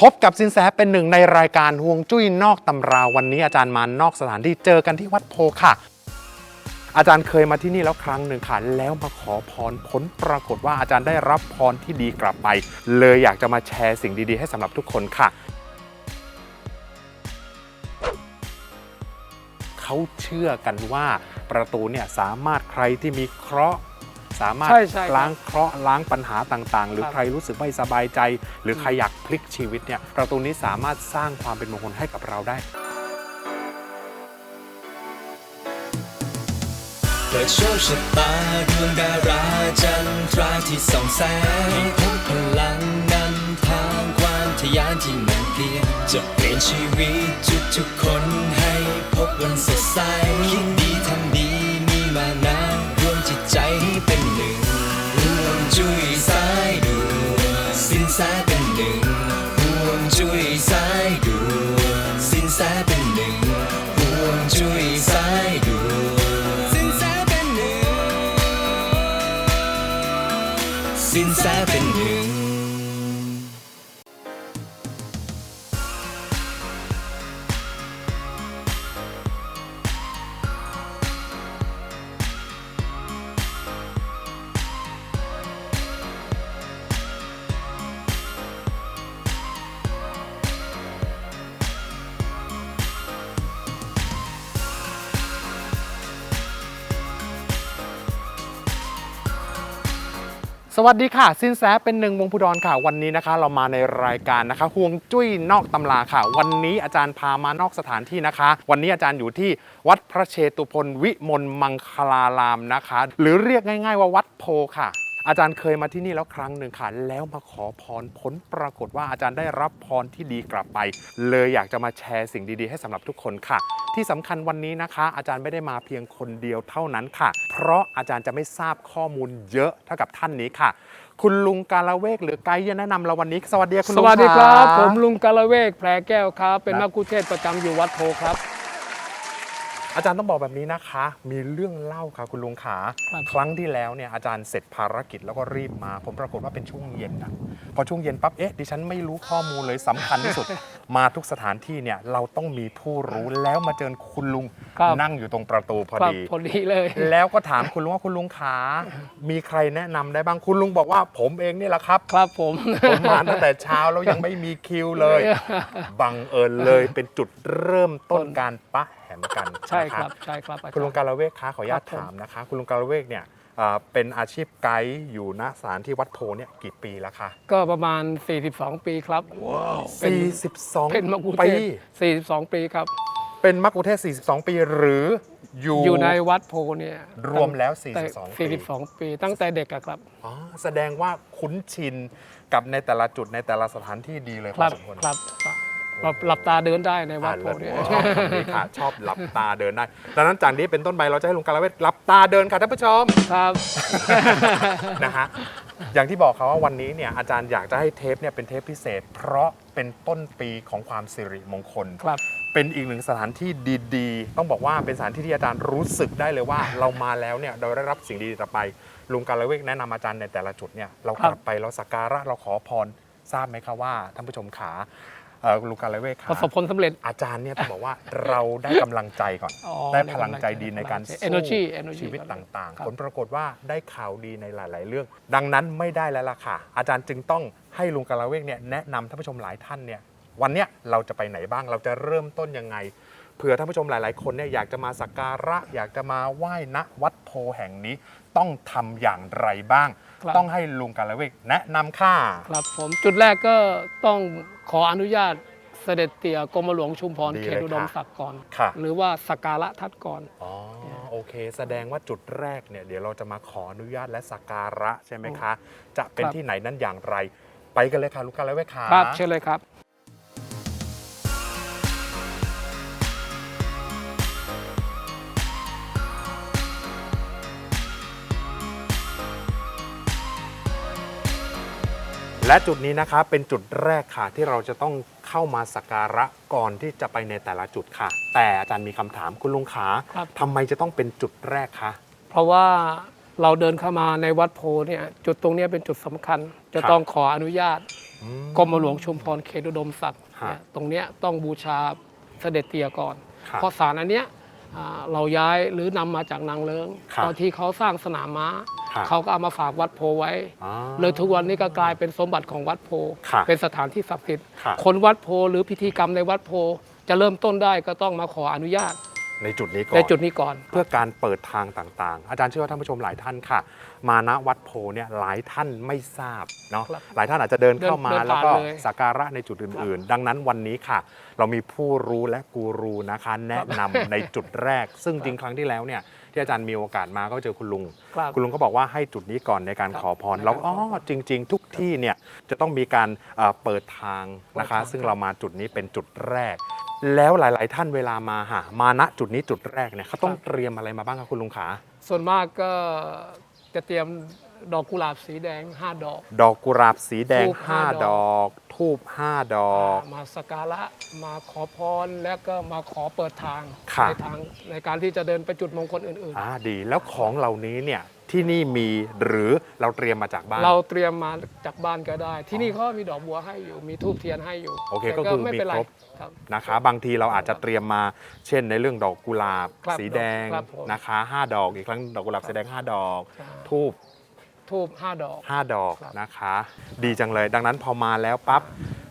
พบกับสินแสเป็นหนึ่งในรายการห่วงจุ้ยนอกตำราวันนี้อาจารย์มานอกสถานที่เจอกันที่วัดโพค่ะ อาจารย์เคยมาที่นี่แล้วครั้งหนึ่งค่ะ แล้วมาขอพรผลปรากฏว่าอาจารย์ได้รับพรที่ดีกลับไป เลยอยากจะมาแชร์สิ่งดีๆ ให้สำหรับทุกคนค่ะ เขาเชื่อกันว่าประตูเนี่ยสามารถใครที่มีเคราะห์ สามารถใช่ใช่ครับล้างเคราะห์ล้างปัญหาต่างๆ หรือครับ ใครรู้สึกไม่สบายใจ หรือใครอยากพลิกชีวิตเนี่ยประตูนี้สามารถสร้างความเป็นมงคลให้กับเราได้ เปิดโชคชะตาดวงดาราจันทราที่ส่องแสงให้พบพลังนำทางความทะยานที่มันเปลี่ยนจะเปลี่ยนชีวิตทุกทุกๆคนให้พบวันสดใส สวัสดีค่ะสินแสเป็นหนึ่งวงพุดรค่ะวันนี้นะคะ เรามาในรายการนะคะห่วงจุ้ยนอกตำราค่ะ วันนี้อาจารย์พามานอกสถานที่นะคะ วันนี้อาจารย์อยู่ที่วัดพระเชตุพนวิมลมังคลารามนะคะ หรือเรียกง่าย ๆ ว่าวัดโพค่ะ อาจารย์เคยมาที่นี่แล้วครั้งหนึ่งค่ะ แล้วมาขอพรผลปรากฏว่าอาจารย์ได้รับพรที่ดีกลับไป เลยอยากจะมาแชร์สิ่งดีๆ ให้สำหรับทุกคนค่ะ ที่สำคัญวันนี้นะคะ อาจารย์ไม่ได้มาเพียงคนเดียวเท่านั้นค่ะ เพราะอาจารย์จะไม่ทราบข้อมูลเยอะเท่ากับท่านนี้ค่ะ คุณลุงกาลเวกหรือไกด์จะแนะนำเราวันนี้ สวัสดีคุณสลุงวัสดีครับะผมลุงกาละเวกแพรแก้วครับ เป็นครับมักคุเทศก์ประจำอยู่วัดโพครับ อาจารย์ต้องบอกแบบนี้นะคะ มีเรื่องเล่าค่ะคุณลุงขาครับ ครั้งที่แล้วเนี่ยอาจารย์เสร็จภารกิจแล้วก็รีบมา ผมปรากฏว่าเป็นช่วงเย็นนะพอช่วงเย็นปั๊บเอ๊ะดิฉันไม่รู้ข้อมูลเลยสำคัญที่สุด มาทุกสถานที่เนี่ยเราต้องมีผู้รู้แล้วมาเจอคุณลุงครับ นั่งอยู่ตรงประตูพอครับดี พอดีเลย แล้วก็ถามคุณลุงว่าคุณลุงขา มีใครแนะนำได้บ้างคุณลุงบอกว่าผมเองนี่แหละครับ ครับผม ผมมาตั้งแต่เช้าแล้วยังไม่มีคิวเลย บังเอิญเลยเป็นจุดเริ่มต้นการปะ แหมกันใช่นะะครับใช่ครับอาจารย์คุณลุงการเวกคะขออนุญาตครับผมถามนะคะ คุณลุงการเวกเนี่ยอ่าเป็นอาชีพไกด์อยู่ณสถานที่วัดโพเนี่ยกี่ปีแล้วคะก็ประมาณ 42 ปีครับเป็น42เป็นมักคุเทปีศก์42 ปีครับ เป็นมักคุเทศก์42 ปีหรืออยู่อยู่ในวัดโพเนี่ยรวมแล้วแต่42 ปี42 ปีตั้งแต่เด็กอะครับอ๋อแสดงว่าคุ้นชินกับในแต่ละจุดในแต่ละสถานที่ดีเลยคพรัอบสมควรครับครับ แบบหลับตาเดินได้ในวัดอ่าโพเนี่ยชอบคำนี้ค่ะชอบหลับตาเดินได้ดังนั้นจากนี้เป็นต้นไปเราจะให้ลุงการเวทหลับตาเดินค่ะท่านผู้ชม ครับ นะฮะ อย่างที่บอกครับว่าวันนี้เนี่ยอาจารย์อยากจะให้เทปเนี่ยเป็นเทปพิเศษ เพราะเป็นต้นปีของความสิริมงคล ครับ เป็นอีกหนึ่งสถานที่ดีๆ ต้องบอกว่าเป็นสถานที่ที่อาจารย์รู้สึกได้เลยว่า เรามาแล้วเนี่ยเราได้รับสิ่งดีๆกลับไป ลุงการละเวกแนะนำอาจารย์ในแต่ละจุดเนี่ยเรากลับไปเราสักการะเราขอพรทราบไหมครับว่าท่านผู้ชมขาเอ่อ ลุงการละเวกขาประสบผลสำเร็จ อาจารย์เนี่ยต้องบอกว่าเราได้กำลังใจก่อน อ๋อได้พลังใจดีในการได้สู้กำลังใจ Energy Energy ชีวิตต่าง ครับ ๆ ผลปรากฏว่าได้ข่าวดีในหลาย ๆ เรื่อง ดังนั้นไม่ได้แล้วล่ะค่ะ อาจารย์จึงต้องให้ลุงกาลาเวกเนี่ยแนะนำท่านผู้ชมหลายท่านเนี่ยวันเนี้ยเราจะไปไหนบ้างเราจะเริ่มต้นยังไงเผื่อท่านผู้ชมหลาย ๆ คนเนี่ยอยากจะมาสักการะ อยากจะมาไหว้ณวัดโพแห่งนี้ ต้องทำอย่างไรบ้าง ครับ ต้องให้ลุงกาลาเวกแนะนำค่ะครับผมจุดแรกก็ต้องขออนุญาตเสด็จเตี่ยกรมหลวงชุมพรดีเขเลยตอุดมค่ะศักดิ์ก่อน ค่ะ หรือว่าสักการะทัดก่อน อ๋อโอเค แสดงว่าจุดแรกเนี่ยเดี๋ยวเราจะมาขออนุญาตและสักการะใช่ไหมคะ จะเป็นครับ ที่ไหนนั้นอย่างไร ไปกันเลยค่ะลูกกาลาเวกค่ะ ครับเชิญเลยครับ และจุดนี้นะคะเป็นจุดแรกค่ะที่เราจะต้องเข้ามาสักการะก่อนที่จะไปในแต่ละจุดค่ะ แต่อาจารย์มีคำถามคุณลุงขาครับ ทำไมจะต้องเป็นจุดแรกคะ เพราะว่าเราเดินเข้ามาในวัดโพเนี่ยจุดตรงเนี้ยเป็นจุดสำคัญ จะครับต้องขออนุญาตอืม กรมหลวงชุมพรเขตอุดมศักดิ์ฮะเนี่ยตรงเนี้ยต้องบูชาเสด็จเตี่ยก่อน ครับเพราะสารอันเนี้ยอ่าเราย้ายหรือนำมาจากนางเลิงครับ ตอนที่เขาสร้างสนามม้า ครับเขาก็เอามาฝากวัดโพไว้ อ๋อ เลยทุกวันนี้ก็กลายเป็นสมบัติของวัดโพ ครับเป็นสถานที่ศักดิ์สิทธิ์ ครับ คนวัดโพหรือพิธีกรรมในวัดโพ จะเริ่มต้นได้ก็ต้องมาขออนุญาตในจุดนี้ก่อน ในจุดนี้ก่อน เพื่อการเปิดทางต่างๆ อาจารย์เชื่อว่าท่านผู้ชมหลายท่านค่ะ มาณวัดโพเนี่ยหลายท่านไม่ทราบเนาะครับหลายท่านอาจจะเดินเข้ามาเดินผ่านแล้วก็เลยสักการะในจุดอื่น ๆ ดังนั้นวันนี้ค่ะ เรามีผู้รู้และกูรูนะคะ แนะนำ ในจุดแรก ซึ่งจริงครั้งที่แล้วเนี่ย ที่อาจารย์มีโอกาสมาก็เจอคุณลุง ครับคุณลุงก็บอกว่าให้จุดนี้ก่อนในการครับขอพรในการแล้วอ๋อขอพรจริง ๆ ทุกที่เนี่ยจะต้องมีการเอ่อเปิดทางนะคะ เปิดทาง ซึ่งเรามาจุดนี้เป็นจุดแรก แล้วหลาย ๆ ท่านเวลามาหามาณจุดนี้จุดแรกเนี่ยเขาต้องเตรียมอะไรมาบ้างครับคุณลุงขา ส่วนมากก็จะเตรียม ดอกกุหลาบสีแดง 5 ดอก ดอกกุหลาบสีแดง ธูปห้า5ดอกทูบ5ดอก มาสักการะมาขอพรแล้วก็มาขอเปิดทางครับในทางในการที่จะเดินไปจุดมงคลอื่นอ่าดี แล้วของเหล่านี้เนี่ยที่นี่มีหรือเราเตรียมมาจากบ้าน ๆ เราเตรียมมาจากบ้านก็ได้ ที่นี่เขามีดอกบัวให้อยู่ มีทูบเทียนให้อยู่โอเคแต่ก็คือไม่เป็นไรมีครบ ครับ นะคะ บางทีเราอาจจะเตรียมมา เช่นในเรื่องดอกกุหลาบครับสีแดงครับผมนะคะ 5 ดอกอีกครั้งดอกกุหลาบสีแดง 5 ดอก ใช่ ทูบ ทูบห้าดอก 5 ดอกครับนะคะ ดีจังเลย ดังนั้นพอมาแล้วปั๊บ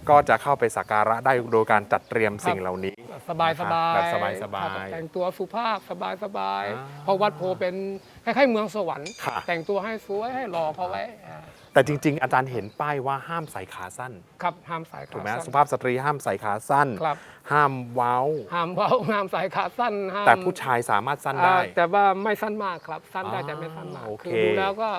ก็จะเข้าไปสักการะได้โดยการจัดเตรียมสิ่งเหล่านี้ สบายสบายแบบสบายสบายครับแต่งตัวสุภาพสบายสบายอ่าเพราะวัดโพเป็นคล้ายๆเมืองสวรรค์ค่ะแต่งตัวให้สวยให้หล่อเขาไว้อ่าแต่จริง ๆ อาจารย์เห็นป้ายว่าห้ามใส่ขาสั้น ครับห้ามใส่ถูกขาไหมสั้นสุภาพสตรีห้ามใส่ขาสั้นครับห้ามเว้า ห้ามเว้าห้ามใส่ขาสั้นห้ามแต่ผู้ชายสามารถสั้นได้อ่าแต่ว่าไม่สั้นมากครับ สั้นได้อ่าแต่ไม่สั้นมากโอเคคือดูแล้วก็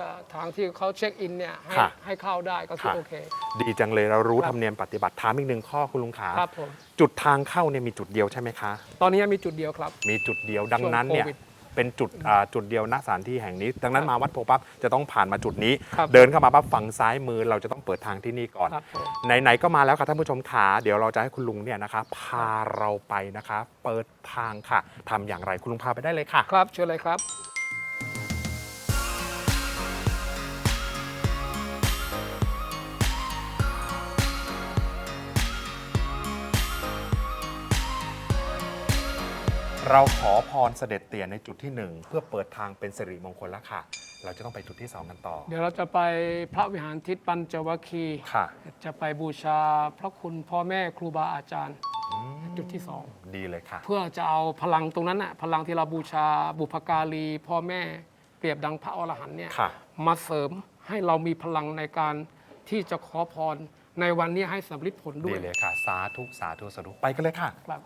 ถ้าทางที่เขาเช็คอินเนี่ยให้ค่ะให้เข้าได้ก็คือค่ะ โอเค ดีจังเลยเรารู้ครับ ธรรมเนียมปฏิบัติถามอีกหนึ่งข้อคุณลุงขา ครับผมจุดทางเข้าเนี่ยมีจุดเดียวใช่ไหมคะ ตอนนี้มีจุดเดียวครับ มีจุดเดียวดังนั้นเนี่ยช่วงโควิดเป็นจุดอ่าจุดเดียวณสถานที่แห่งนี้ ดังนั้นมาวัดโพปั๊บจะต้องผ่านมาจุดนี้ ครับ เดินเข้ามาปั๊บฝั่งซ้ายมือเราจะต้องเปิดทางที่นี่ก่อน ครับผม ไหนๆก็มาแล้วค่ะท่านผู้ชมขาเดี๋ยวเราจะให้คุณลุงเนี่ยนะคะ พาเราไปนะคะ เปิดทางค่ะทำอย่างไรคุณลุงพาไปได้เลยค่ะ ครับเชิญเลยครับ เราขอพรเสด็จเตี่ยในจุดที่หนึ่งเพื่อเปิดทางเป็นสิริมงคลแล้วค่ะ เราจะต้องไปจุดที่สองกันต่อ เดี๋ยวเราจะไปพระวิหารทิศปัญจวัคคีย์ค่ะ จะไปบูชาพระคุณพ่อแม่ครูบาอาจารย์ อืมจุดที่สอง ดีเลยค่ะ เพื่อจะเอาพลังตรงนั้นน่ะพลังที่เราบูชาบุพการีพ่อแม่เปรียบดังพระอรหันต์เนี่ยค่ะ มาเสริมให้เรามีพลังในการที่จะขอพรในวันนี้ให้สำลิดผลด้ดีวยเลยค่ะ สาธุสาธุสาธุไปกันเลยค่ะ ครับ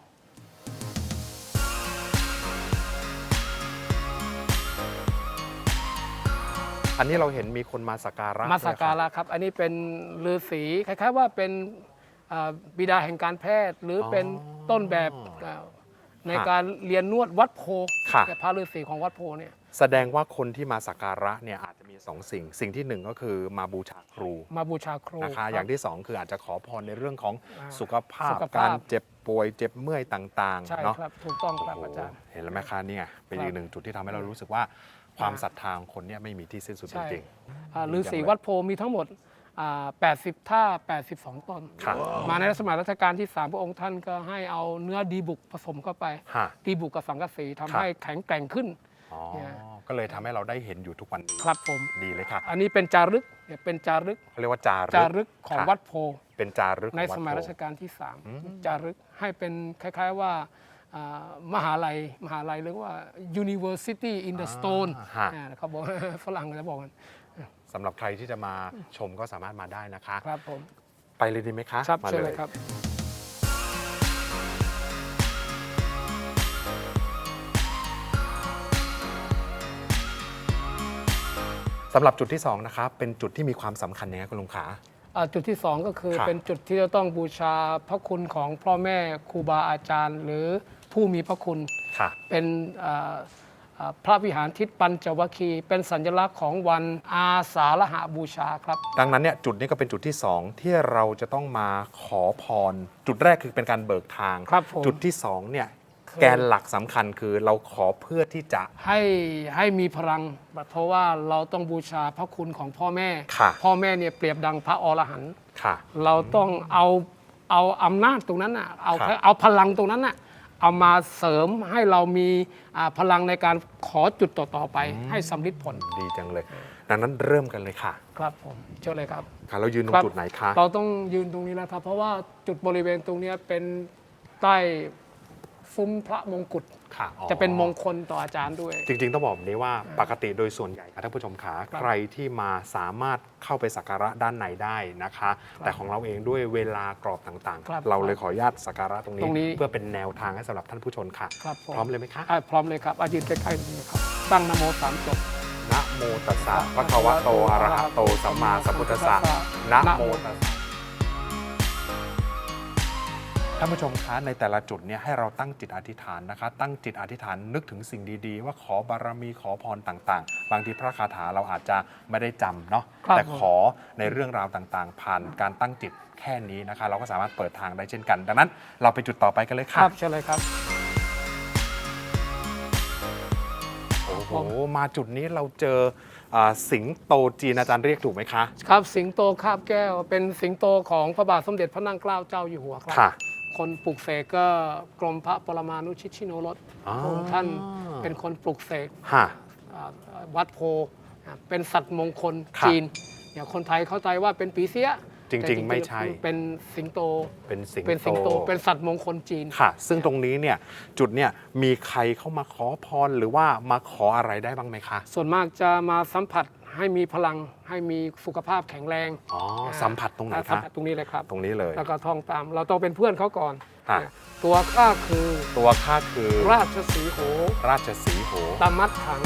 อันนี้เราเห็นมีคนมาสักการะมาสักการะด้วยครับ อันนี้เป็นฤาษีคล้ายๆว่าเป็นอ่าบิดาแห่งการแพทย์ หรือเป็นต้นแบบอ่าในการเรียนนวดวัดโพค่ะพระฤาษีของวัดโพเนี่ยแสดงว่าคนที่มาสักการะเนี่ยอาจจะมีสองสิ่ง สิ่งที่หนึ่งก็คือมาบูชาครูมาบูชาครูนะคะครับอย่างที่สองคืออาจจะขอพรในเรื่องของอ่าสุขภาสุพขภาพ การเจ็บป่วยเจ็บเมื่อยต่างใช่ๆเนาะ ครับ ถูกต้องครับโอ้อาโหจารย์ เห็นแล้วไหมคะเนี่ยเป็นครับอีกหนึ่งจุดที่ทำให้เรารู้สึกว่า ความศรัทธาของคนเนี่ยไม่มีที่สิ้นสุดจใช่ ริง อ่าดีฤาจังษีเลยวัดโพมีทั้งหมดอ่า80 ท่า 82 ตนค่ะมาในสมัยรัชกาลที่ 3 พระองค์ท่านก็ให้เอาเนื้อดีบุกผสมเข้าไป ๆฮะ ดีบุกกับสังกะสีทำครับ ให้แข็งแกร่งขึ้น อ๋อ เนี่ย ก็เลยทำให้เราได้เห็นอยู่ทุกวันนี้ครับผม ดีเลยค่ะอันนี้เป็นจารึกเนี่ยเป็นจารึกเขาเรียกว่าจารึกจารึกของค่ะวัดโพ เป็นจารึกของในวัดสมัยโพ รัชกาลที่อืม3จารึกให้เป็นคล้าย ๆว่าอ่า มหาลัยมหาลัยเรียกว่า University in the Stone ฮะ อ่าเขาบอก ฝรั่งก็จะบอกกันสำหรับใครที่จะมาชมก็สามารถมาได้นะคะ ครับผมไปเลยดีไหมคะครับมาเชิญเลยครับ สำหรับจุดที่สองนะคะเป็นจุดที่มีความสำคัญยังไงคุณลุงขา อ่าจุดที่สองก็คือครับเป็นจุดที่จะต้องบูชาพระคุณของพ่อแม่ครูบาอาจารย์ หรือ ผู้มีพระคุณ ค่ะ เป็นอ่าอ่าพระวิหารทิศปัญจวัคคีย์เป็นสัญลักษณ์ของวันอาสาฬหบูชาครับ ดังนั้นเนี่ยจุดนี้ก็เป็นจุดที่สองที่เราจะต้องมาขอพร จุดแรกคือเป็นการเบิกทาง ครับผม จุดที่สองเนี่ย แกนหลักสำคัญคือเราขอเพื่อที่จะ ให้ให้มีพลัง เพราะว่าเราต้องบูชาพระคุณของพ่อแม่ ค่ะ พ่อแม่เนี่ยเปรียบดังพระอรหันต์ ค่ะ เราต้องเอาเอาอำนาจตรงนั้นน่ะเอาครับ เอาพลังตรงนั้นน่ะ เอามาเสริมให้เรามีอ่าพลังในการขอจุดต่อๆไป ให้สำลิดผล ดีจังเลย ดังนั้นเริ่มกันเลยค่ะ ครับผมเชิญเลยครับค่ะเรายืนตรครังบจุดไหนคะ เราต้องยืนตรงนี้แล้วครับ เพราะว่าจุดบริเวณตรงเนี้ยเป็นใต้ ซุ้มพระมงกุฎค่ะอ๋อ จะเป็นมงคลต่ออาจารย์ด้วย จริงๆ ต้องบอกแบบนี้ว่าปกติโดยส่วนใหญ่ค่ะท่านผู้ชมขาครับใครที่มาสามารถเข้าไปสักการะด้านในได้นะคะ แต่ของเราเองด้วยเวลากรอบต่างครับๆ เราเลยขออนุญาตสักการะตรงตรงนี้นี้ เพื่อเป็นแนวทางให้สำหรับท่านผู้ชมค่ะ ครับผมพร้อมเลยไหมคะอะพร้อมเลยครับอายืนใกล้ๆนี่ครับตั้งนะโมสามจบ นะโมตัสสะภะคะวะโตอะระหะโตสัมมาสัมพุทธัสสะนะโมตัสสะ ท่านผู้ชมคะในแต่ละจุดเนี่ยให้เราตั้งจิตอธิษฐานนะคะ ตั้งจิตอธิษฐานนึกถึงสิ่งดีๆ ว่าขอบารมีขอพรต่างๆ บางทีพระคาถาเราอาจจะไม่ได้จำเนาะครับแต่ขอในเรื่องราวต่างๆ ผ่านการตั้งจิตแค่นี้นะคะ เราก็สามารถเปิดทางได้เช่นกัน ดังนั้นเราไปจุดต่อไปกันเลยคค่ะรับเชิญเลยครับ โอ้โหมาจุดนี้เราเจออ่าสิงโตจีนอาจารย์เรียกถูกไหมคะ ครับสิงโตคาบแก้ว เป็นสิงโตของพระบาทสมเด็จพระนั่งเกล้าเจ้าอยู่หัวครับค่ะ คนปลูกเสกก็กรมพระปรมานุชิตชิโนรสอ๋อ พระองค์ท่านเป็นคนปลูกเสกฮะ อ่าวัดโพอ่าเป็นสัตว์มงคลครับจีนอย่างคนไทยเข้าใจว่าเป็นปีเสียจริงๆแต่ไม่ใช่ เป็นสิงโตเป็นสิงเป็นสิงโตโตเป็นสัตว์มงคลจีน ค่ะ ซึ่งตรงนี้เนี่ยจุดเนี่ยมีใครเข้ามาขอพรหรือว่ามาขออะไรได้บ้างไหมคะ ส่วนมากจะมาสัมผัส ให้มีพลังให้มีสุขภาพแข็งแรงอ๋อสัมผัสตรงไหนอ่าสัมคะผัสตรงนี้เลยครับ ตรงนี้เลย แล้วก็ท่องตาม เราต้องเป็นเพื่อนเขาก่อนอะ ตัวข้าคือตัวข้าคือราชสีห์โหราชสีห์โหตามัดถัง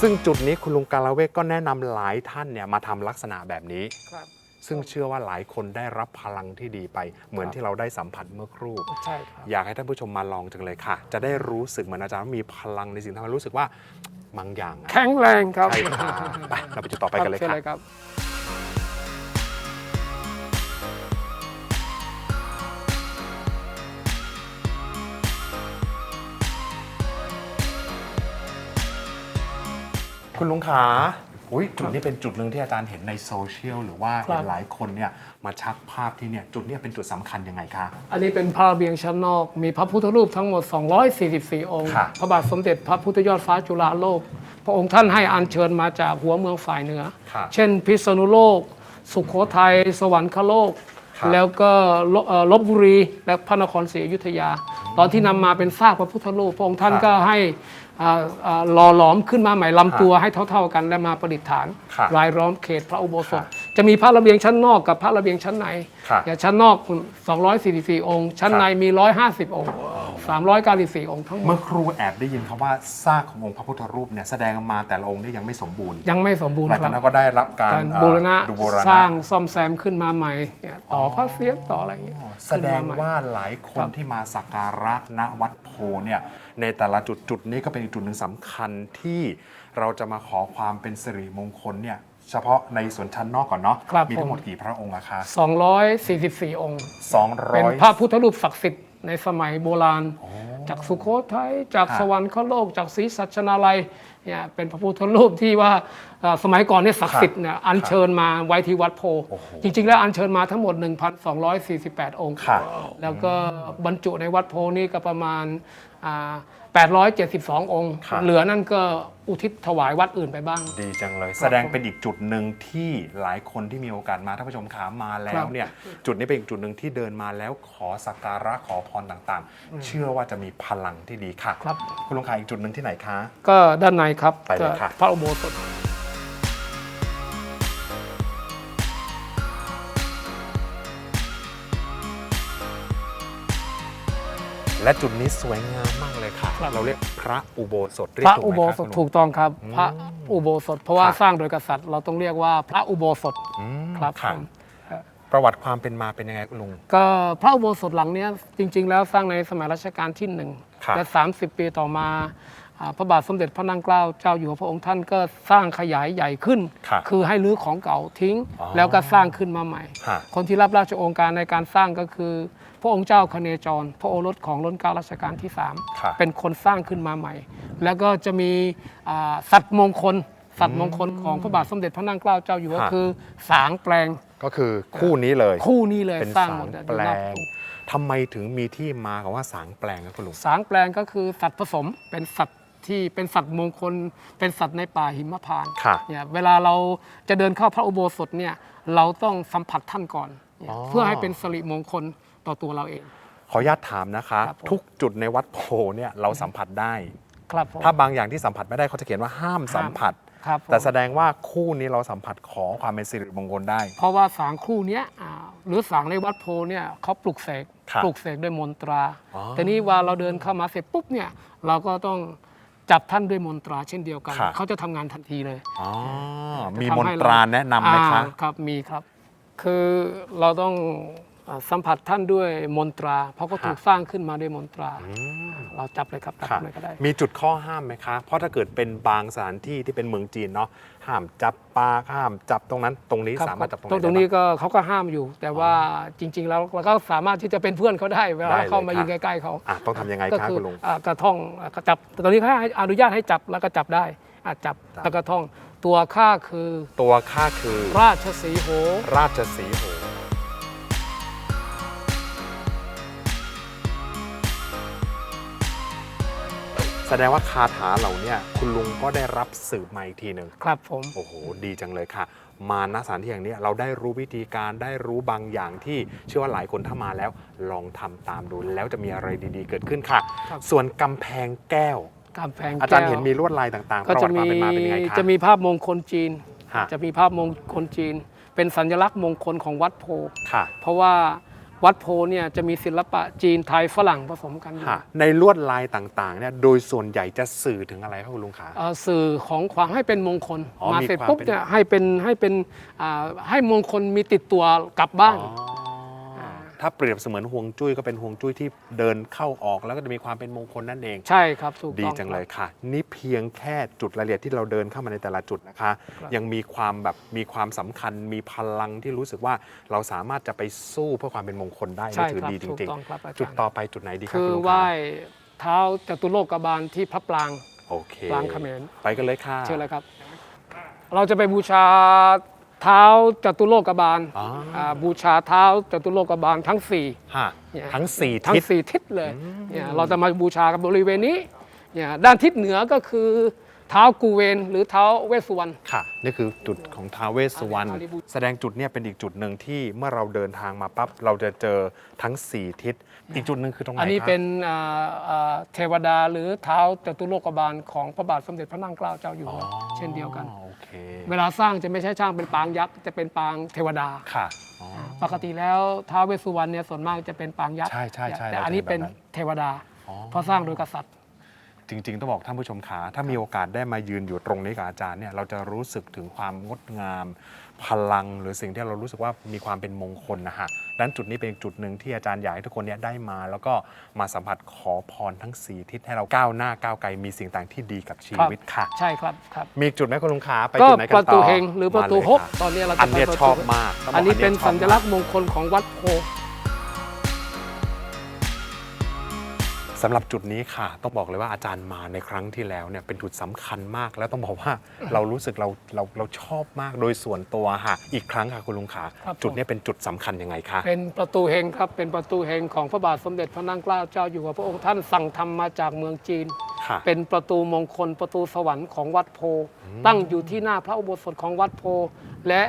ซึ่งจุดนี้คุณลุงกาลเวกก็แนะนำหลายท่านเนี่ยมาทำลักษณะแบบนี้ ครับ ซึ่งเชื่อว่าหลายคนได้รับพลังที่ดีไป เหมือนครับที่เราได้สัมผัสเมื่อครู่ ใช่ครับ อยากให้ท่านผู้ชมมาลองจังเลยค่ะ จะได้รู้สึกเหมือนอาจารย์ว่ามีพลังในสิ่งที่เรารู้สึกว่าบางอย่างอะแข็งแรงครับใช่ค่ะไปเราไปจุดต่อไปกันเลยชิญค่ะเลยครับ คุณลุงขา อุ้ยจุดนี้เป็นจุดหนึ่งที่อาจารย์เห็นในโซเชียลหรือว่าครับเห็นหลายคนเนี่ยมาชักภาพที่เนี่ยจุดเนี้เป็นจุดสำคัญยังไงคะ อันนี้เป็นพระระเบียงชั้นนอก มีพระพุทธรูปทั้งหมด 244 องค์ครับพระบาทสมเด็จพระพุทธยอดฟ้าจุฬาโลก พระองค์ท่านให้อัญเชิญมาจากหัวเมืองฝ่ายเหนือ ครับเช่นพิษณุโลก สุขโขทัย สวรรคโลก ครับ แล้วก็ลเอ่อลบบุรี และพระนครศรีอยุธยา ตอนที่นำมาเป็นซากพระพุทธรูปพระองค์ท่านก็ให้อ่าอ่า หล่อหลอมขึ้นมาใหม่ลำตัวให้เท่าๆกันและมาประดิษฐานครับรายล้อมเขตพระอุโบสครัถบจะมีพระระเบียงชั้นนอกกับพระระเบียงชั้นในครับอย่างชั้นนอก 244 องค์ ชั้นในมี 150 องค์ 394 องค์ทั้งหมเมื่ดอครูแอบได้ยินคำว่าซากขององค์พระพุทธรูปเนี่ยแสดงมาแต่ละองค์เนี่ยยังไม่สมบูรณ์ ยังไม่สมบูรณ์หลังคจากรับนั้นก็ได้รับการการเอ่อบูรณะดูบูรณะสร้างซ่อมแซมขึ้นมาใหม่เนี่ยต่อพระเสียงต่ออะไรอย่างเงี้ยแสดงว่าหลายคนครับที่มาสักการะณวัดโพเนี่ยในแต่ละจุดจุดนี้ก็เป็นอีกจุดหนึ่งสำคัญที่เราจะมาขอความเป็นสิริมงคลเนี่ยเฉพาะในส่วนชั้นนอกก่อนเนาะครับมีทั้งหมดผมกี่พระองค์อะคะ244 องค์ 200 เป็นพระพุทธรูปศักดิ์สิทธิ์ ในสมัยโบราณ จากสุโขทัยจากครับสวรรคโลก จากศรีสัชนาลัยเนี่ยเป็นพระพุทธรูปที่ว่าเอ่อ สมัยก่อนเนี่ยศักดิ์สิทธิ์เนี่ยอัญเชิญมาไว้ที่วัดโพโอ้โหจริง ๆ แล้วอัญเชิญมาทั้งหมด 1,248 องค์ค่ะแล้วก็บรรจุในวัดโพนี่ก็ประมาณอ่า872 องค์ครับเหลือนั่นก็อุทิศถวายวัดอื่นไปบ้าง ดีจังเลย แสดงเป็นอีกจุดหนึ่งที่หลายคนที่มีโอกาสมาท่านผู้ชมขามาแล้ครัวบเนี่ยจุดนี้เป็นอีกจุดหนึ่งที่เดินมาแล้วขอสักการะขอพรต่างๆ เชื่อว่าจะมีพลังที่ดีค่ะครับคุณลุงขาอีกจุดหนึ่งที่ไหนคะ ก็ด้านในครับไปเลยครับพระอุโบสถ และจุดนี้สวยงามมากเลยค่ะ เราเรียกพระอุโบสถเรียพกระถูอุกไหโบมสคะถคุณลุงถูกต้องครับ พระอุโบสถ เพราะว่าครับสร้างโดยกษัตริย์เราต้องเรียกว่าพระอุโบสถอืมครับค่ะผมประวัติความเป็นมาเป็นยังไงคุณลุง ก็พระอุโบสถหลังเนี้ยจริง ๆ แล้วสร้างในสมัยรัชกาลที่หนึ่งครับและ 30 ปีต่อมาอ่าพระบาทสมเด็จพระนั่งเกล้าเจ้าอยู่หัวพระองค์ท่านก็สร้างขยายใหญ่ขึ้นครับคือให้รื้อของเก่าทิ้งอ๋อแล้วก็สร้างขึ้นมาใหม่ฮะคนที่รับราชโองการในการสร้างก็คือ พระองค์เจ้าคเนจร พระโอรสของรัชกาลรัชกาลที่ ครับ 3 เป็นคนสร้างขึ้นมาใหม่ แล้วก็จะมีอ่าสัตว์มงคล สัตว์มงคลของพระบาทสมเด็จพระนั่งเกล้าเจ้าอยู่หัวฮะ คือ สางแปลงก็คือคู่นี้เลย คู่นี้เลยเป็นสร้างสาหมงดอะแปลอยู่หน้างทำไมถึงมีที่มาของว่าสางแปลงครับคุณลุง สางแปลงก็คือสัตว์ผสมเป็นสัตว์ที่เป็นสัตว์มงคล เป็นสัตว์ในป่าหิมพานต์ค่ะเนี่ยเวลาเราจะเดินเข้าพระอุโบสถเนี่ยเราต้องสัมผัสท่านก่อนเนี่ยอ๋อ เพื่อให้เป็นสิริมงคล ต่อตัวเราเอง ขออนุญาตถามนะคะ ครับผม ทุกจุดในวัดโพเนี่ยเราสัมผัสได้ ครับผม ถ้าบางอย่างที่สัมผัสไม่ได้เขาจะเขียนว่าห้ามสัมผัส ครับผม แต่แสดงว่าคู่นี้เราสัมผัสขอความเป็นสิริมงคลได้ เพราะว่าสางคู่เนี้ยอ่าหรือสางในวัดโพเนี่ยเขาปลุกเสกครับปลุกเสกด้วยมนตรา อ๋อแต่นี้ว่าเราเดินเข้ามาเสร็จปุ๊บเนี่ยเราก็ต้องจับท่านด้วยมนตราเช่นเดียวกัน ครับ เขาจะทำงานทันทีเลยอ๋อจะมีทำมนให้ตราแนะนำไหมคะอ่าครับมีครับ คือเราต้องอ่า สัมผัสท่านด้วยมนตรา เพราะก็ถูกสร้างขึ้นมาด้วยมนตรา เราจับเลยครับจับค่ะเลยก็ได้ มีจุดข้อห้ามไหมคะ เพราะถ้าเกิดเป็นบางสถานที่ที่เป็นเมืองจีนเนาะห้ามจับปลาห้ามจับตรงนั้น ตรงนี้ครับสามารถจับตรงไหนตรงตรงได้นี้บ้างก็เขาก็ห้ามอยู่ แต่ว่าจริง ๆ แล้วเราก็สามารถที่จะเป็นเพื่อนเขาได้เวลาได้เลยเข้ามาครับยิงใกล้ๆเขาอะต้องทำยังไงก็คะคืคุณลุงอ่ากระท่องอ่ากระจับแต่ตอนนี้เขาให้อนุญาตให้จับแล้วก็จับได้อะจับจับแล้วก็ท่อง ตัวข้าคือ ตัวข้าคือ ราชสีห์โห ราชสีห์โห แสดงว่าคาถาเหล่าเนี้คุณลุงก็ได้รับสืบมาอีกทีหนึ่งครับผม โอ้โห ดีจังเลยค่ะ มาณสถานที่อย่างนี้เราได้รู้วิธีการได้รู้บางอย่างที่เชื่อว่าหลายคนถ้ามาแล้ว ลองทำตามดูแล้วจะมีอะไรดีๆ เกิดขึ้นค่ะ ครับ ส่วนกำแพงแก้ว กำแพงอาจารย์แก้วเห็นมีลวดลายต่างๆก็ประจะวัติคมีวามเป็นมาเป็นยังไงคะจะมีภาพมงคลจีน ฮะจะมีภาพมงคลจีน เป็นสัญลักษณ์มงคลของวัดโพค่ะ เพราะว่า วัดโพเนี่ยจะมีศิลปะจีนไทยฝรั่งผสมกันอยู่ค่ะในลวดลายต่างๆเนี่ยโดยส่วนใหญ่จะสื่อถึงอะไรครับคุณลุงคะเอ่อสื่อของความให้เป็นมงคล อ๋อมามีเสร็จความปุ๊บเป็น เนี่ยให้เป็นให้เป็นอ่าให้มงคลมีติดตัวกลับบ้าน อ๋อ ถ้าเปรียบเสมือนห่วงจุ้ยก็เป็นห่วงจุ้ยที่เดินเข้าออกแล้วก็จะมีความเป็นมงคลนั่นเอง ใช่ครับถูกดีต้องจังเลยครับค่ะ นี่เพียงแค่จุดรายละเอียดที่เราเดินเข้ามาในแต่ละจุดนะคะครับยังมีความแบบมีความสำคัญมีพลังที่รู้สึกว่าเราสามารถจะไปสู้เพื่อความเป็นมงคลได้ใช่นี่ถือครับดีจถูกริง ต้องครับอาๆ จุดจารย์ต่อไปจุดไหนดีครับคือณลุงไหว้คะเท้าจตุโลกบาลที่พระปราง โอเคปรางเขมร ไปกันเลยค่ะ เชื่อเลยครับ เราจะไปบูชา เท้าจตุโลกบาลอ๋ออ่าบูชาเท้าจตุโลกบาลทั้งสี่ ฮะเนี่ย ทั้งสี่ทั้งทิศ สี่ทิศเลยเนี่ยเราจะมาบูชากันบริเวณนี้เนี่ยด้านทิศเหนือก็คือเท้ากูเวนหรือเท้าเวสสุวรรณ ค่ะนี่คือจุดของท้าวเวสสุวรรณอาริบุแสดงจุดเนี่ยเป็นอีกจุดหนึ่งที่เมื่อเราเดินทางมาปั๊บเราจะเจอทั้งสี่ทิศ อีกจุดหนึ่งคือตรงไหนอันนี้คะเป็นอ่าอ่าเทวดาหรือเท้าจตุโลกบาลของพระบาทสมเด็จพระนั่งเกล้าเจ้าอยู่หัวเช่นเดียวกันอ๋อโอเคเวลาสร้างจะไม่ใช่ช่างเป็นปางยักษ์จะเป็นปางเทวดาค่ะอ๋อปกติแล้วท้าวเวสสุวรรณเนี่ยส่วนมากจะเป็นปางยักษ์ใช่ใช่ใช่แต่เราจะอันนี้เป็นเห็นแบบนั้นเทวดาอ๋อเพราะสร้างโดยกษัตริย์ จริง ๆ ต้องบอกท่านผู้ชมขาถ้ามีโอกาสได้มายืนอยู่ตรงนี้กับอาจารย์เนี่ยเราจะรู้สึกถึงความงดงาม พลังหรือสิ่งที่เรารู้สึกว่ามีความเป็นมงคลนะฮะดังนั้นจุดนี้เป็นอีกจุดหนึ่งที่อาจารย์อยากให้ทุกคนเนี่ยได้มา แล้วก็มาสัมผัสขอพรทั้งสี่ทิศให้เราก้าวหน้าก้าวไกลมีสิ่งต่างที่ดีกับชีวิตค่ะ ใช่ครับครับ มีอีกจุดไหมคุณลุงขาไปก็จุดไหนกันปต่อระตูเฮงหรือประตูมาเลยฮกค่ะตอนนี้เราจะอันเนี้ยไปประตูชอบมากต้งบอันนี้เป็นยชอบสัญลักษมากณ์มงคลของวัดโพ สำหรับจุดนี้ค่ะ ต้องบอกเลยว่าอาจารย์มาในครั้งที่แล้วเนี่ยเป็นจุดสำคัญมาก แล้วต้องบอกว่าเรารู้สึกเราเราเราชอบมากโดยส่วนตัวค่ะ อีกครั้งค่ะคุณลุงขาครับผมจุดนี้เป็นจุดสำคัญยังไงคะเป็นประตูเฮงครับเป็นประตูเฮงของพระบาทสมเด็จพระนั่งเกล้าเจ้าอยู่หัวพระองค์ท่านสั่งทำมาจากเมืองจีนค่ะเป็นประตูมงคลประตูสวรรค์ของวัดโพ ตั้งอยู่ที่หน้าพระอุโบสถของวัดโพ และ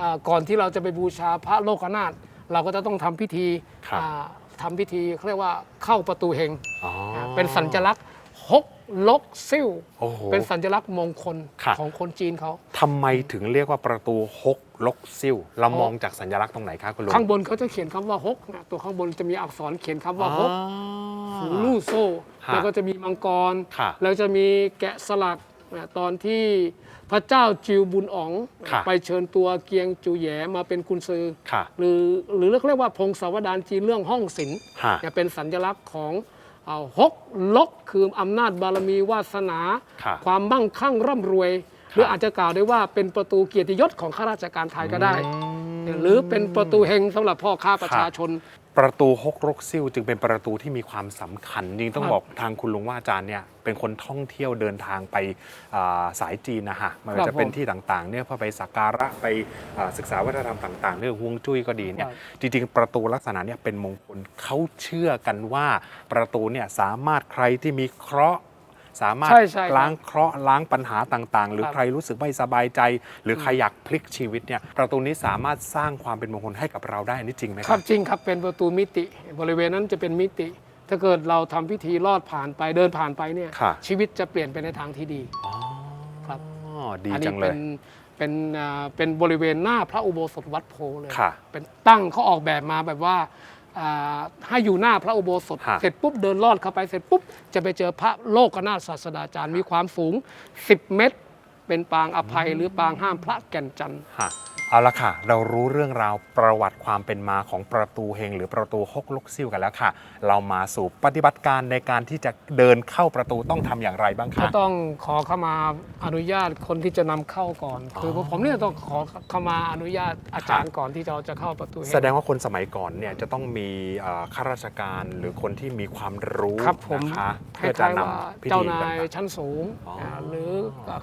อ่าก่อนที่เราจะไปบูชาพระโลกนาถเราก็จะต้องทำพิธีครับอ่า ทำพิธีเขาเรียกว่าเข้าประตูเฮงอ๋อ เป็นสัญลักษณ์ฮกลกซิ่วโอ้โหเป็นสัญลักษณ์มงคลครับของคนจีนเขา ทำไมถึงเรียกว่าประตูฮกลกซิ่วเรามองจากสัญลักษณ์ตรงไหนคะคุณลุงข้างบนเขาจะเขียนคำว่าฮกนะตัวข้างบนจะมีอักษรเขียนคำว่าฮกอ๋อ หูลู่โซ่ฮะแล้วก็จะมีมังกร ค่ะ แล้วจะมีแกะสลักนะตอนที่ พระเจ้าจิวบุญอ๋อง ค่ะไปเชิญตัวเกียงจูแหยมาเป็นกุนซือค่ะ หรือหรือเรียกว่าพงศาวดารจีนเรื่องห้องศิลป์ฮะ เนี่ยเป็นสัญลักษณ์ของอ่าหกลกคืออำนาจบารมีวาสนา ครับความมั่งคั่งร่ำรวย หรืออาจจะกล่าวได้ว่าเป็นประตูเกียรติยศของข้าราชการไทยก็ได้ หรือเป็นประตูเฮงสำหรับพ่อค้าประชาชน ประตูฮกรกซิ่วจึงเป็นประตูที่มีความสำคัญจริงต้องครับบอกทางคุณลุงว่าอาจารย์เนี่ยเป็นคนท่องเที่ยวเดินทางไปอ่าสายจีนนะฮะไมันครับจะเป็นผมที่ต่างๆเนี่ยเพื่อไปสักการะไปอ่าศึกษาวัฒนธรรมต่างๆเรื่องฮวงจุ้ยก็ดีเนี่ยครับจริงๆ ประตูลักษณะเนี่ยเป็นมงคลเขาเชื่อกันว่าประตูเนี่ยสามารถใครที่มีเคราะห์ สามารถใช่ใช่ครับล้างเคราะห์ล้างปัญหาต่างๆ หรือครับ ใครรู้สึกไม่สบายใจ หรือใครอยากพลิกชีวิตเนี่ยประตูนี้สามารถสร้างความเป็นมงคลให้กับเราได้อันนี่จริงไหมคครัรับบจริงครับเป็นประตูมิติ บริเวณนั้นจะเป็นมิติ ถ้าเกิดเราทำพิธีลอดผ่านไปเดินผ่านไปเนี่ยค่ะชีวิตจะเปลี่ยนไปในทางที่ดี อ๋อครับ ดีอัจันี้งเลเป็ย นเป็นอ่าเป็นบริเวณหน้าพระอุโบสถวัดโพเลยค่ะ เป็นตั้งเขาออกแบบมาแบบว่า อ่าให้อยู่หน้าพระอุโบสถ ฮะ เสร็จปุ๊บเดินลอดเข้าไปเสร็จปุ๊บจะไปเจอพระโลกนาถศาสดาจารย์มีความสูง 10 เมตร เป็นปางอภัยหรือปางห้ามพระแก่นจันทร์ค่ะ เอาละค่ะ เรารู้เรื่องราวประวัติความเป็นมาของประตูเฮงหรือประตูฮกลกซิ่วกันแล้วค่ะ เรามาสู่ปฏิบัติการในการที่จะเดินเข้าประตูต้องทำอย่างไรบ้างก็คะ ต้องขอเข้ามาอนุญาตคนที่จะนำเข้าก่อน คืออผมเนี่ยต้องขอเข้ามาอนุญาตอาจารย์ก่อนที่เราจะเข้าประตูเฮงแสดงว่าคนสมัยก่อนเนี่ยจะต้องมีเอ่อข้าราชการหรือคนที่มีความรู้ครับผมนะคะคเพื่อจะล้ายๆว่านำพิเจ้าธีนากันยไปชั้นสูงอ๋ออ่าหรือ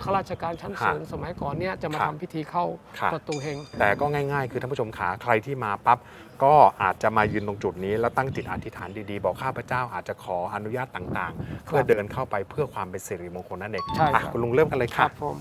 ข้าราชการชั้นสูงฮะสมัยก่อนเนี่ยจะมาครับทำพิธีเข้าครับ ประตูเฮงแต่ก็ง่ายๆ คือท่านผู้ชมขาใครที่มาปั๊บก็อาจจะมายืนตรงจุดนี้ แล้วตั้งจิตอธิษฐานดีๆ บอกข้าพเจ้าอาจจะขออนุญาตต่างๆ เพื่อเดินเข้าไปเพื่อความเป็นสิริมงคลนั่นเองใช่ครับ อะคุณลุงเริ่มกันเลยคค่ะรับผม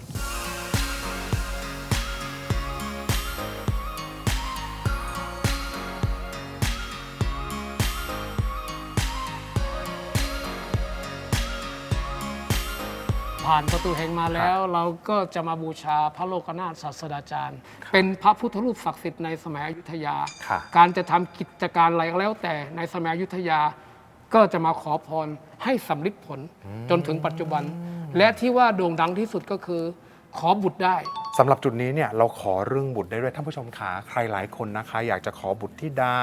ผ่านประตูแห่งมาแล้ว เราก็จะมาบูชาพระโลกนาถศาสดาจารย์ เป็นพระพุทธรูปศักดิ์สิทธิ์ในสมัยอยุธยาค่ะการจะทำกิจการอะไรก็แล้วแต่ในสมัยอยุธยา ก็จะมาขอพรให้สำลิดผลจนถึงปัจจุบัน และที่ว่าโด่งดังที่สุดก็คือ ขอบุตรได้ สำหรับจุดนี้เนี่ยเราขอเรื่องบุตรได้ด้วยท่านผู้ชมขาใครหลายคนนะคะ อยากจะขอบุตรที่ดา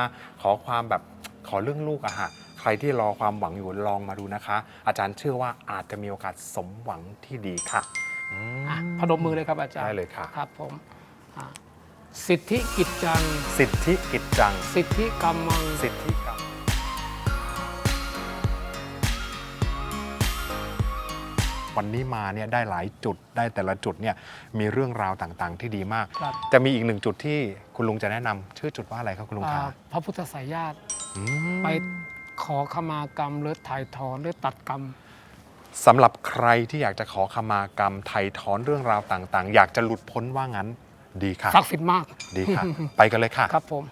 ขอความแบบขอเรื่องลูกอะฮะใค รที่รอความหวังอยู่ลองมาดูนะคะ อาจารย์เชื่อว่าอาจจะมีโอกาสสมหวังที่ดีค่ะอืม อะพนมมือเลยครับอาจารย์ได้เลยค่ะ ครับผมอะสิทธิกิจจัง สิทธิกิจจัง สิทธิกรรมัง สิทธิกรรม วันนี้มาเนี่ยได้หลายจุดได้แต่ละจุดเนี่ยมีเรื่องราวต่างๆ ที่ดีมาก ครับ จะมีอีกหนึ่งจุดที่คุณลุงจะแนะนำชื่อจุดว่าอะไรครับคุณลุงอ่าคะพระพุทธสายญาติอืมไป ขอขมากรรม หรือถ่ายถอนหรือตัดกรรม สำหรับใครที่อยากจะขอขมากรรมไถ่ถอนเรื่องราวต่างๆ อยากจะหลุดพ้นว่างั้นดีค่ะ ศักดิ์สิทธิ์มากดีค่ะ ไปกันเลยค่ะ ครับผม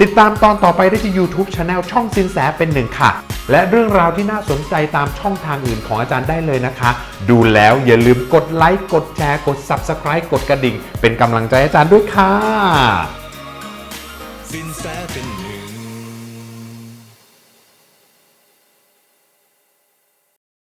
ติดตามตอนต่อไปได้ที่ YouTube Channel ช่องสินแสเป็นหนึ่งค่ะ และเรื่องราวที่น่าสนใจตามช่องทางอื่นของอาจารย์ได้เลยนะคะ ดูแล้วอย่าลืมกดไลค์กดแชร์กด Subscribe กดกระดิ่ง เป็นกำลังใจให้อาจารย์ด้วยค่ะ สินแสเป็นหนึ่ง